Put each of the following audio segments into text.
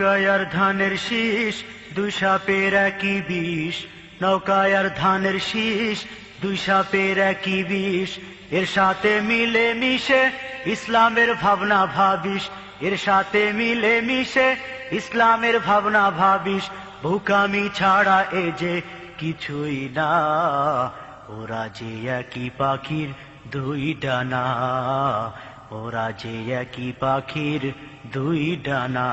নৌকায়ার ধানের শীষ, দুই সাপের একই বিষ। নৌকায়ার ধানের শীষ, দুই সাপের একই বিষ। এর সাথে মিলে মিশে ইসলামের ভাবনা ভাবিস। এর সাথে মিলে মিশে ইসলামের ভাবনা ভাবিস। ভুকামি ছাড়া এ যে কিছুই না। ওরা যে একই পাখির দুই ডানা। ওরা যে একই পাখির দুই ডানা।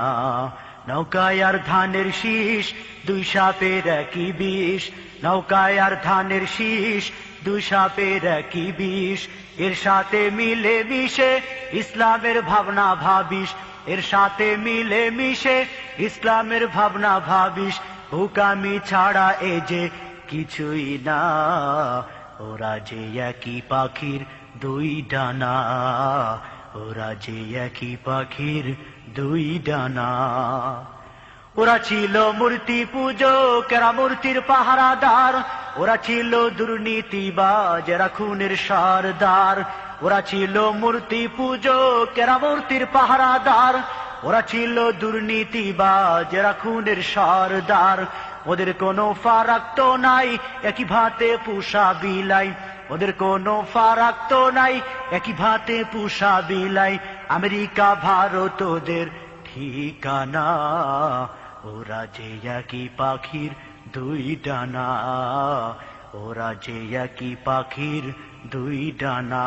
নৌকায় আর ধানের শীষ, দুই সাপের একই বিষ। নৌকায় আর ধানের শীষ, দুই সাপের একই বিষ। এর সাথে মিলে মিশে ইসলামের ভাবনা ভাবিস। এর সাথে মিলে মিশে ইসলামের ভাবনা ভাবিস। হুকামি ছাড়া এ যে কিছুই না। ওরা যে একই পাখির দুই ডানা। ওরা যে একই পাখির দুই ডানা। ওরা ছিল মূর্তি পুজো, কেরা মূর্তির পাহারাদার। ওরা ছিল দুর্নীতিবাজ, এরা খুনের সরদার। ওরা ছিল মূর্তি পুজো, কেরা মূর্তির পাহারাদার। ওরা ছিল দুর্নীতিবাজ, এরা খুনের সরদার। ওদের কোনো ফারাক তো নাই, একই ভাতে পুষা বিলাই। ওদের কোনো ফারাক তো নাই। একই ভাতে পুষা বিলাই। আমেরিকা, ভারত ওদের ঠিকানা। ওরা যে একই পাখির দুই ডানা। ওরা যে একই পাখির দুই ডানা।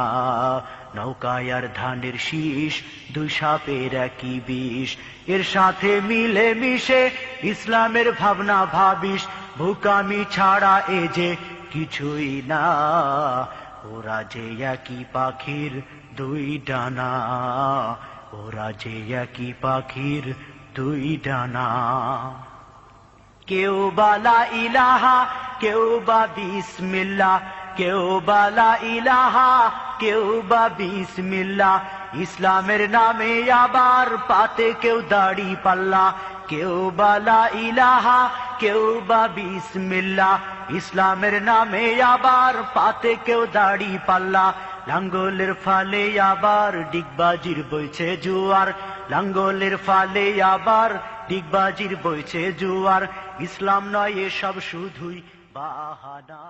নৌকায় আর ধানের শীষ, দুই সাপের একই বিষ। এর সাথে মিলে মিশে ইসলামের ভাবনা ভাবিস। ভুকামি ছাড়া এ যে কিছুই না। ওরা যে একই পাখির দুই ডানা। ওরা যে একই পাখির দুই ডানা। কেউ বালা ইলাহা, কেউ বা বিসমিল্লা কেউ বালা ইলাহা, কেউ বা বিসমিল্লা ইসলামের নামে আবার পাতে কেউ দাড়ি পাল্লা। কেউ বালা ইলাহা, কেউ বা বিসমিল্লা ইসলামের নামে আবার পাতে কেউ দাড়ি পাল্লা। লাঙ্গলের ফালে আবার ডিগবাজির বইছে জুয়ার। লাঙ্গলের ফালে আবার ডিগবাজির বইছে জুয়ার। ইসলাম নয় এসব শুধুই বাহানা।